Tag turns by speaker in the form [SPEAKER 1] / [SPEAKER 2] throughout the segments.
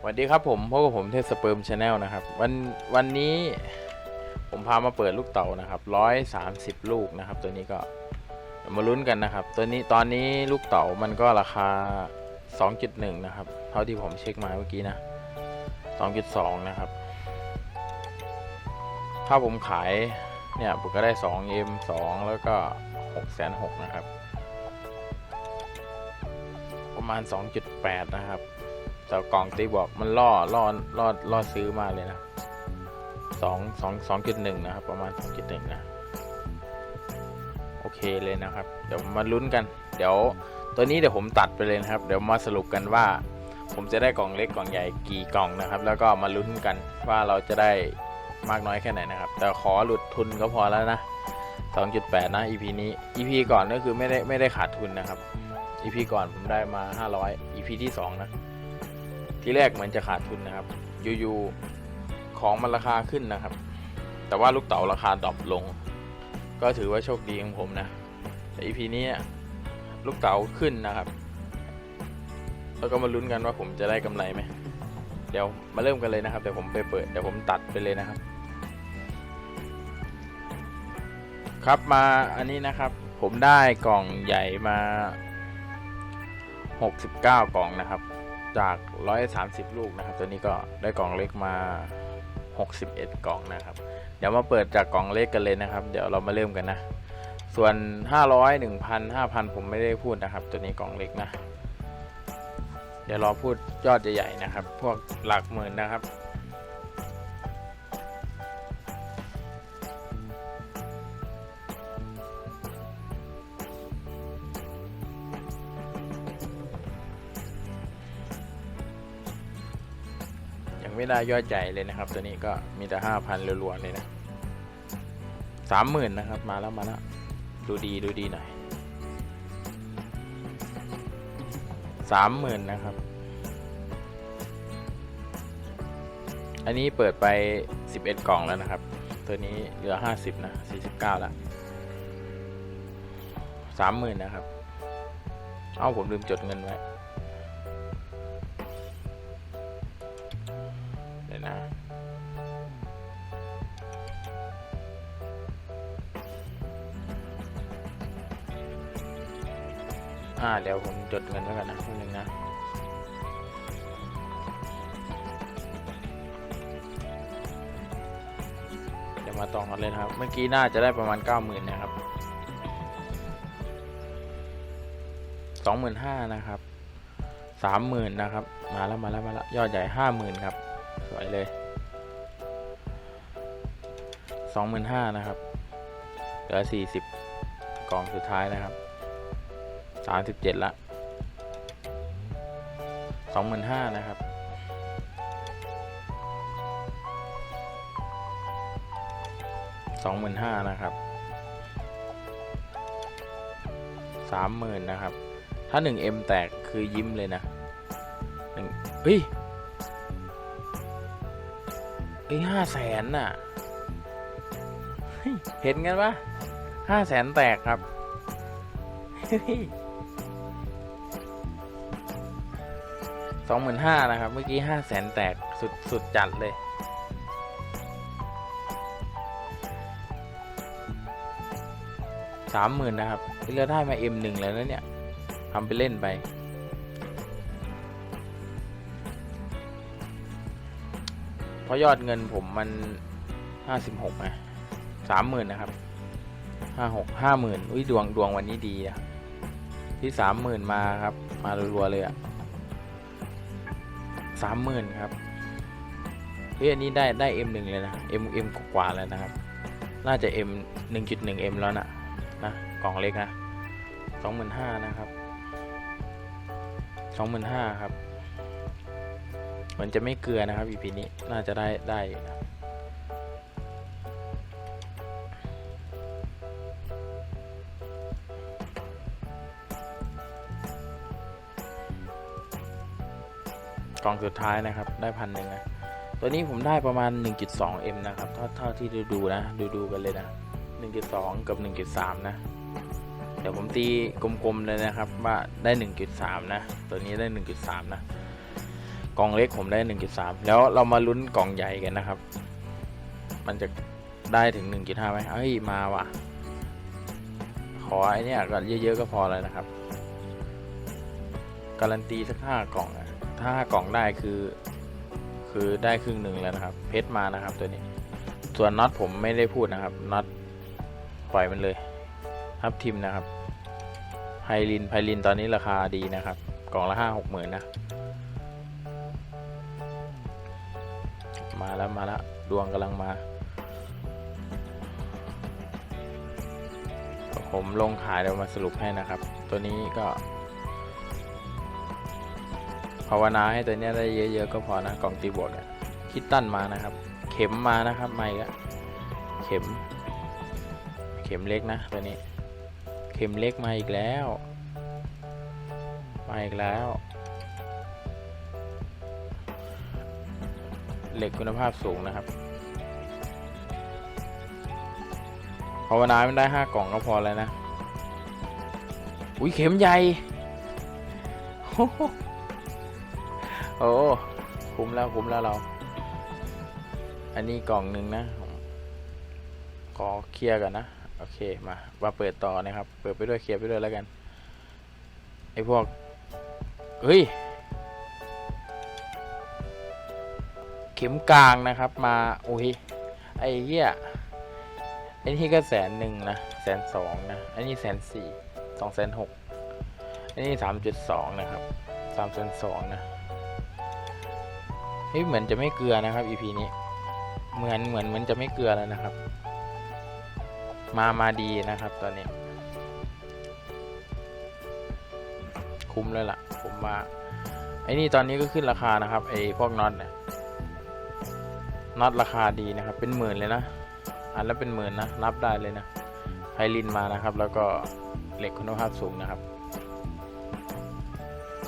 [SPEAKER 1] สวัสดีครับผมพบกับผมเทสเปิร์มชาแนลนะครับ วันวันนี้ผมพามาเปิดลูกเต่านะครับร้อยสามสิบลูกนะครับ ตัวนี้ก็มาลุ้นกันนะครับ ตัวนี้ตอนนี้ลูกเต่ามันก็ราคา 2.1 นะครับ เท่าที่ผมเช็คมาเมื่อกี้นะ 2.2 นะครับ ถ้าผมขายเนี่ยผมก็ได้ 2M 2 แล้วก็6 6 0 0นะครับ ประมาณ 2.8 นะครับ แต่กล่องตีบอกมันล่อล่อล่อล่อซื้อมาเลยนะสองสองสองจุดหนึ่งนะครับ ประมาณสองจุดหนึ่งนะ โอเคเลยนะครับ เดี๋ยวมาลุ้นกัน เดี๋ยวตัวนี้เดี๋ยวผมตัดไปเลยนะครับ เดี๋ยวมาสรุปกันว่า ผมจะได้กล่องเล็กกล่องใหญ่กี่กล่องนะครับ แล้วก็มาลุ้นกันว่าเราจะได้มากน้อยแค่ไหนนะครับ แต่ขอหลุดทุนก็พอแล้วนะ 2.8 นะ EP นี้ EP ก่อนก็คือไม่ได้ไม่ได้ขาดทุนนะครับ EP ก่อนผมได้มา 500 EP ที่ 2 นะ ที่แรกเหมือนจะขาดทุนนะครับอยู่ๆของมันราคาขึ้นนะครับ แต่ว่าลูกเต๋าราคาดรอปลง ก็ถือว่าโชคดีของผมนะแต่ EP นี้เนี่ยลูกเต๋าขึ้นนะครับ แล้วก็มาลุ้นกันว่าผมจะได้กำไรไหมเดี๋ยวมาเริ่มกันเลยนะครับเดี๋ยวผมไปเปิดเดี๋ยวผมตัดไปเลยนะครับ ครับมาอันนี้นะครับ ผมได้กล่องใหญ่มา 69 กล่องนะครับ จาก 130 ลูกนะครับ ตัวนี้ก็ได้กล่องเล็กมา 61 กล่องนะครับ เดี๋ยวมาเปิดจากกล่องเล็กกันเลยนะครับ เดี๋ยวเรามาเริ่มกันนะ ส่วน 500 1,000 5,000 ผมไม่ได้พูดนะครับ ตัวนี้กล่องเล็กนะ เดี๋ยวรอพูดยอดใหญ่ๆนะครับ พวกหลักหมื่นนะครับ ไม่ได้ยอดใหญ่เลยนะครับ ตัวนี้ก็มีแต่ห้าพันรัวๆเลยนะสามหมื่นนะครับ มาแล้วมาแล้ว ดูดีดูดีหน่อยสามหมื่นนะครับ อันนี้เปิดไปสิบเอ็ดกล่องแล้วนะครับ ตัวนี้เหลือห้าสิบนะสี่สิบเก้าล้วสามหมื่นนะครับ เอ้าผมลืมจดเงินไว้ อ่าเดี๋ยวผมจดเงินไว้ก่อนนะแป๊บนึงนะเดี๋ยวมาต่อกันเลยนะครับ เมื่อกี้น่าจะได้ประมาณ90,000นะครับ25,000นะครับ30,000นะครับ มาแล้วมาแล้วมาแล้วยอดใหญ่50,000ครับ สวยเลย25,000นะครับเหลือ40กล่องสุดท้ายนะครับ 37ละ25,000นะครับ25,000นห้านะครับ30,000นนะครับ ถ้า 1M แตกคือยิ้มเลยนะหนึ่งเฮ้ยเอ้ยห้าแสนน่ะเฮ้ยเห็นกันปะห้าแสนแตกครับ สองหมื่นห้านะครับ เมื่อกี้ห้าแสนแตกสุดสุดจัดเลย สามหมื่นนะครับเราได้มา M หนึ่งแล้วนะเนี่ยทำไปเล่นไป เพราะยอดเงินผมมันห้าสิบหกนะสามหมื่นนะครับห้าหกห้าหมื่นอุ้ยดวงดวงวันนี้ดีอะที่สามหมื่นมาครับ มารัวๆเลยอะ สามหมื่นครับเฮ้ยอันนี้ได้ได้เอ็มหนึ่งเลยนะเอ็มเอ็มกว่าแล้วนะครับ น่าจะเอ็มหนึ่งจุดหนึ่งเอ็มแล้วนะนะกล่องเล็กนะสองหมื่นห้านะครับสองหมื่นห้าครับ มันจะไม่เกลือนะครับอีพีนี้น่าจะได้ได้นะ กล่องสุดท้ายนะครับ ได้พันหนึ่งนะ ตัวนี้ผมได้ประมาณ 1.2M นะครับ เท่าเท่าที่ดูดูนะ ดูดูกันเลยนะ 1.2 กับ 1.3 นะ เดี๋ยวผมตีกลมๆเลยนะครับ ว่าได้ 1.3 นะ ตัวนี้ได้ 1.3 นะ กล่องเล็กผมได้หนึ่งจุดสามแล้วเรามาลุ้นกล่องใหญ่กันนะครับ มันจะได้ถึงหนึ่งจุดห้าไหมเอ้ย มาว่ะ ขอไอเนี้ยก็เยอะๆก็พอเลยนะครับ การันตีสักห้ากล่องอะ ถ้ากล่องได้คือ คือได้ครึ่งหนึ่งแล้วนะครับ เพชรมานะครับตัวนี้ ส่วนน็อตผมไม่ได้พูดนะครับน็อตปล่อยมันเลยทับทิมนะครับไพลินไพลินตอนนี้ราคาดีนะครับ กล่องละห้าหกหมื่นนะ มาแล้วมาแล้วดวงกำลังมา ผมลงขายเดี๋ยวมาสรุปให้นะครับ ตัวนี้ก็ ภาวนาให้ตัวเนี้ยได้เยอะๆก็พอนะกล่องตีบวกเนี่ยคิดตั้นมานะครับ เข็มมานะครับไม่ก็เข็ม เข็มเล็กนะตัวนี้ เข็มเล็กมาอีกแล้ว มาอีกแล้ว เหล็กคุณภาพสูงนะครับภาวนามันได้ห้ากล่องก็พอแล้วนะ อุ้ยเข็มใหญ่ โอ้คุ้มแล้วคุ้มแล้วเรา อันนี้กล่องหนึ่งนะขอเคลียร์กันนะโอเคมามาเปิดต่อนะครับ เปิดไปด้วยเคลียร์ไปด้วยแล้วกันไอพวกเฮ้ยเข็มกลางนะครับมาโอ้ยไอ้เหี้ยไอ้นี่ก็แสนหนึ่งนะแสนสองนะอันนี้แสนสี่สองแสนหกอันนี้สามจุดสองนะครับสามแสนสองนะ ฮ้ยเหมือนจะไม่เกลือนะครับ EP นี้ เหมือนเหมือนเหมือนจะไม่เกลือแล้วนะครับ มามาดีนะครับ ตอนนี้ คุ้มเลยล่ะ ผมว่าไอ้นี่ตอนนี้ก็ขึ้นราคานะครับไอ้พวกน็อตเนี่ยน็อตราคาดีนะครับ เป็นหมื่นเลยนะ อันละเป็นหมื่นนะ นับได้เลยนะไพลินมานะครับ แล้วก็เหล็กคุณภาพสูงนะครับ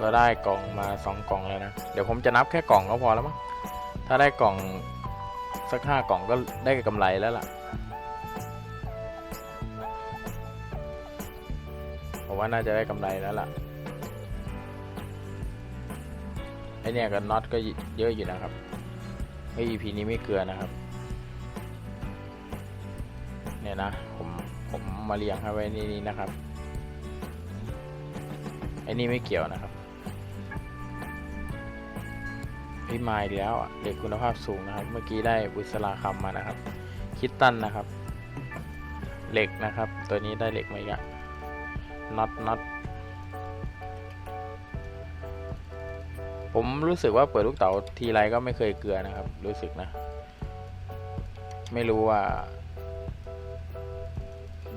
[SPEAKER 1] เราได้กล่องมาสองกล่องแล้วนะ เดี๋ยวผมจะนับแค่กล่องก็พอแล้วมั้ง ถ้าได้กล่องสักห้ากล่องก็ได้กำไรแล้วล่ะผมว่าน่าจะได้กำไรแล้วล่ะ ไอเนี่ยกับน็อตก็เยอะอยู่นะครับไอ EP นี้ไม่เกลือนะครับ เนี่ยนะ ผมผมมาเรียงให้ไว้นี่นี่นะครับไอ้นี่ไม่เกี่ยวนะครับ พี่มาอีกแล้วอะเด็กคุณภาพสูงนะครับ เมื่อกี้ได้บุษราคำมานะครับ คิดตันนะครับ เหล็กนะครับ ตัวนี้ได้เหล็กมาอีกอะน็อตน็อตผมรู้สึกว่าเปิดลูกเต๋าทีไรก็ไม่เคยเกลือนะครับ รู้สึกนะ ไม่รู้ว่า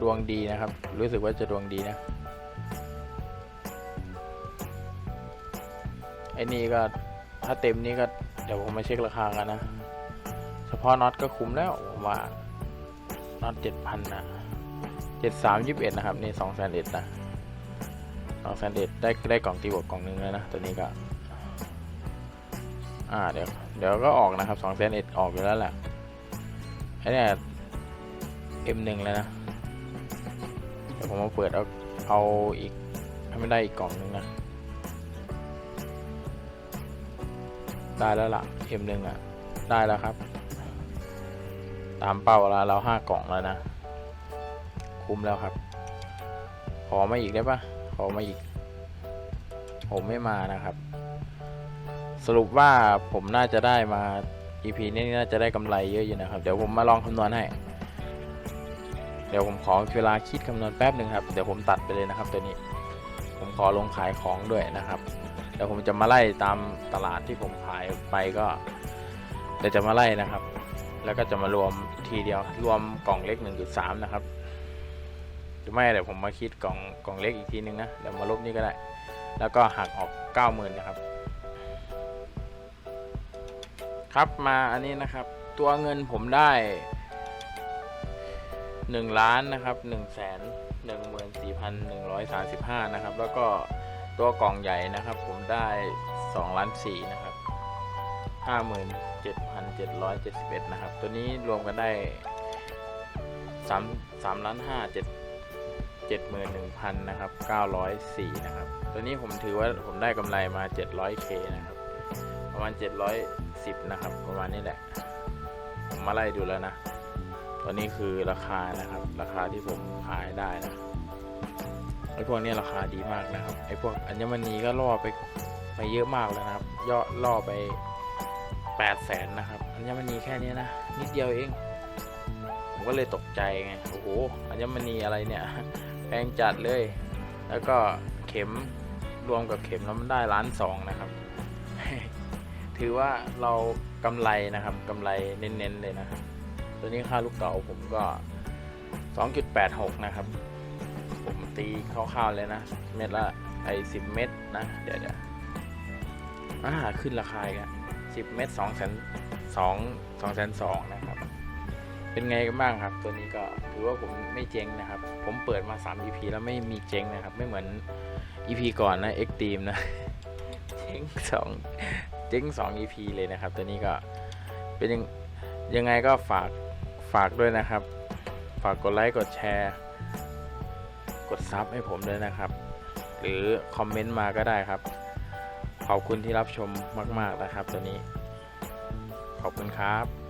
[SPEAKER 1] ดวงดีนะครับ รู้สึกว่าจะดวงดีนะไอ้นี่ก็ ถ้าเต็มนี่ก็เดี๋ยวผมมาเช็คราคากันนะ เฉพาะน็อตก็คุ้มแล้วผมว่าน็อตเจ็ดพันนะเจ็ดสามยี่สิบเอ็ดนะครับ นี่สองแสนเอ็ดนะสองแสนเอ็ดได้ได้กล่องตีบวกกล่องหนึงแล้วนะตัวนี้ก็อ่าเดี๋ยวเดี๋ยวก็ออกนะครับสองแสนเอ็ดออกอยู่แล้วแหละไอ้เนี่ยเอ็มหนึ่งแล้วนะเดี๋ยวผมมาเปิดเอาเอาอีกให้ไม่ได้อีกกล่องหนึงนะ ได้แล้วล่ะ M1 อะ ได้แล้วครับ ตามเป้าแล้วเราห้ากล่องแล้วนะ คุ้มแล้วครับ ขอมาอีกได้ปะขอมาอีก ผมไม่มานะครับ สรุปว่าผมน่าจะได้มา EP นี้น่าจะได้กำไรเยอะอยู่นะครับ เดี๋ยวผมมาลองคำนวณให้ เดี๋ยวผมขอเวลาคิดคำนวณแป๊บหนึ่งครับ เดี๋ยวผมตัดไปเลยนะครับตัวนี้ ผมขอลงขายของด้วยนะครับ เดี๋ยวผมจะมาไล่ตามตลาดที่ผมขายไปก็เดี๋ยวจะมาไล่นะครับ แล้วก็จะมารวมทีเดียวรวมกล่องเล็ก 1.3 นะครับหรือไม่เดี๋ยวผมมาคิดกล่องกล่องเล็กอีกทีนึงนะเดี๋ยวมาลบนี่ก็ได้ แล้วก็หักออก 90,000นะครับ ครับมาอันนี้นะครับ ตัวเงินผมได้1ล้านนะครับ1 1 4 1 3 5 นะครับ แล้วก็ตัวกล่องใหญ่นะครับ ได้2ล้าน4นะครับ57,771 นะครับ ตัวนี้รวมกันได้3 3ล้าน5 7 71,000นะครับ904นะครับ ตัวนี้ผมถือว่าผมได้กำไรมา 700k นะครับ ประมาณ 710 นะครับ ประมาณนี้แหละ ผมมาไล่ดูแล้วนะ ตัวนี้คือราคานะครับ ราคาที่ผมขายได้นะ ไอ้พวกนี้ราคาดีมากนะครับ ไอ้พวกอัญมณีก็ล่อไปไปเยอะมากแล้วนะครับย่อล่อไป8 0 0แสนนะครับ อัญมณีแค่นี้นะ นิดเดียวเอง ผมก็เลยตกใจไง โอ้โห อัญมณีอะไรเนี่ยแพงจัดเลย แล้วก็เข็มรวมกับเข็มแล้วมันได้ล้านสองนะครับ ถือว่าเรากำไรนะครับกำไรเน้นๆเลยนะครับ ตัวนี้ค่าลูกเต๋าผมก็ 2.86 นะครับ ผมตีคร่าวๆเลยนะ เม็ดละไอ้10เม็ดนะ เดี๋ยวเดี๋ยวอ่าขึ้นราคาอีกอะ10เม็ด2แสน2 2แสน2นะครับ เป็นไงกันบ้างครับ ตัวนี้ก็ถือว่าผมไม่เจ๊งนะครับ ผมเปิดมา 3 EP แล้วไม่มีเจ๊งนะครับ ไม่เหมือน EP ก่อนนะ X Team นะเจ๊งสองเจ๊งสอง EP เลยนะครับ ตัวนี้ก็เป็นยังยังไงก็ฝากฝากด้วยนะครับ ฝากกดไลค์กดแชร์ ดซับให้ผมด้วยนะครับ หรือคอมเมนต์มาก็ได้ครับ ขอบคุณที่รับชมมาก ๆนะครับ ตัวนี้ ขอบคุณครับ